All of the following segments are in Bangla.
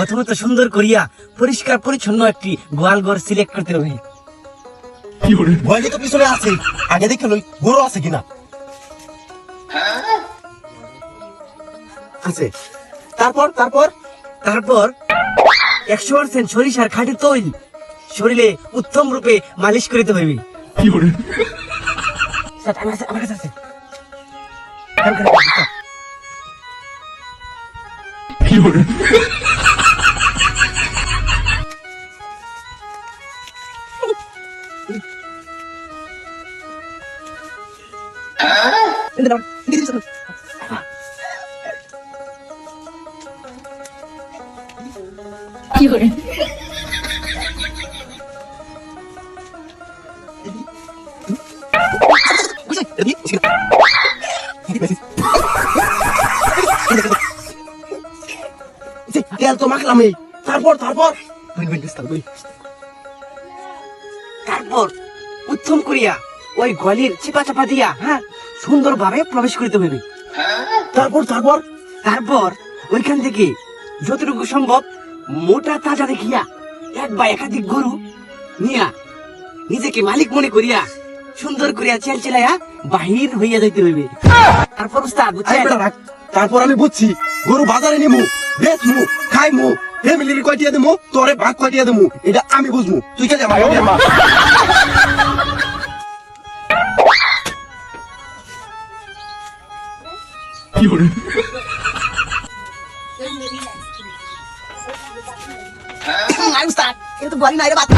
প্রথমত সুন্দর করিয়া পরিষ্কার পরিচ্ছন্ন একটি গোয়াল ঘর সিলেক্ট করতে হবে ভয় তো পিছনে আছে। আগে দেখে লই গরু আছে কিনা? আছে। তারপর তারপর? তারপর একশো পার্সেন্ট সরিষার খাঁটি তৈল শরীরে উত্তম রূপে মালিশ করিতে হইবে। আমার কাছে- আছে। আমার তেল তো মাখলাম। তারপর তারপর। তারপর উত্তম করিয়া ওই গলির চিপা চাপা দিয়া হ্যাঁ সুন্দর ভাবে প্রবেশ করিতে হইবে। তারপর তারপর তারপর ওইখান থেকে যতটুকু সম্ভব মোটা তাজা দেখিয়া এক বা একাধিক গরু নিয়া নিজেকে মালিক মনে করিয়া সুন্দর করিয়া চেল চেলাইয়া বাহির হইয়া যাইতে হইবে। তারপর উস্তাদ। তারপর আমি বুঝছি গরু বাজারে নিমু বেচমু খাইমু ফ্যামিলির কয়টিয়া দেমু তোরে ভাগ কয়টিয়া দেমু এটা আমি বুঝমু। তুই কে যাবা আরে উস্তাদ এটা তো বলি না এটা বাদ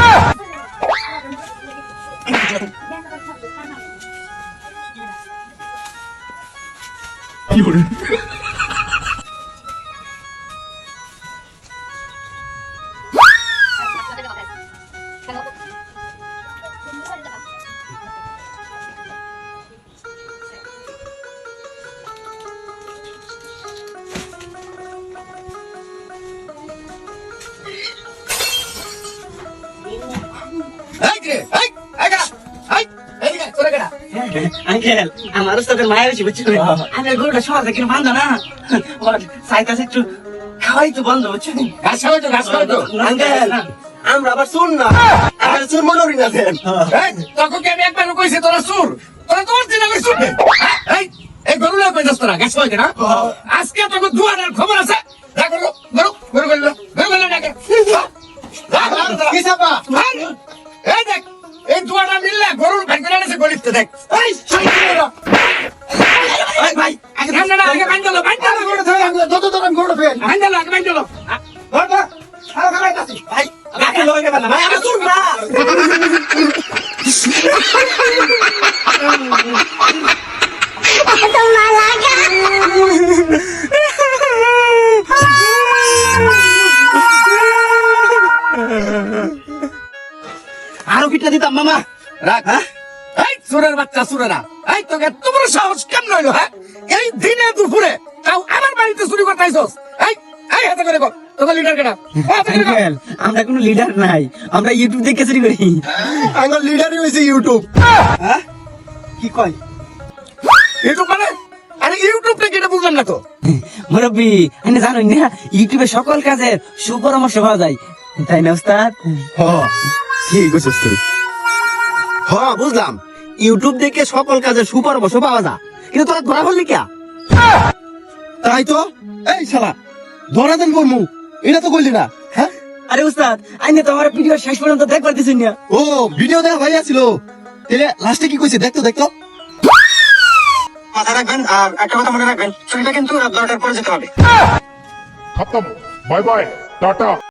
আঙ্কেল আমার উস্তাদের মায়া বেশি বুঝছ? আমি আর গরুটা সহজে কিন্তু বান্ধ না। ওর একটু খাওয়াই তো বন্ধ বুঝছ? আঙ্কেল আমরা আবার শুন না। আমরা শুন মনোরি না দেন। তখন কি আমি একবার কইছি তোরা সুর তোরা তোর দিন আমি এই গরু তোরা? গাছ কইতে না? আজকে তোকে দুয়ারের খবর আছে? গরু গরু গরু গরু গরু গরু ডাকে কি সাপা এই দেখ এই দুয়ারটা মিললে গরুর গলিতে দেখ ভাই আগে আগে বান্ধলো বান্ধলো গরু ধরে আঙ্গুল যত ধরে গরু ফেল বান্ধলো আগে বান্ধলো ধর ধর খাও খাইতাছি ভাই রাখে লগে গেল ভাই আমরা শুন না আরও পিঠা দিতাম মামা রাখ এই সুরের বাচ্চা সুরেরা এই তোকে এত বড় সাহস কেমন হইল হ্যাঁ? এই দিনে দুপুরে তাও আমার বাড়িতে চুরি করতে আইসস। এই এই হাতে করে কর তোকে লিডার কেনা। আঙ্কেল আমরা কোনো লিডার নাই আমরা ইউটিউব দেখে চুরি করি। আঙ্গুল লিডারই হইছে ইউটিউব কি কয়? ইউটিউব মানে? আরে ইউটিউব থেকে এটা বুঝলাম না তো। মুরব্বী আপনি জানেন না ইউটিউবে সকল কাজের সুপরামর্শ পাওয়া যায়। তাই না উস্তাদ? হ ঠিক তুই। হ্যাঁ বুঝলাম। ইউটিউব দেখে সকল কাজের সুপার বসে পাওয়া যায়। কিন্তু তোরা ধরা করলি কে তাই তো? এই শালা ধরা দেন করমু। এটা তো করলি না হ্যাঁ? আরে উস্তাদ আইনে তো আমার ভিডিও শেষ পর্যন্ত দেখবার দিছেন না। ও ভিডিও দেখ ভাই আছিল। তাহলে লাস্টে কি কইছে দেখতো দেখতো। মাথা রাখবেন আর একটা কথা মনে রাখবেন ছুটিটা কিন্তু রাত 12টার পরে যেতে হবে। খতম। Bye bye tata.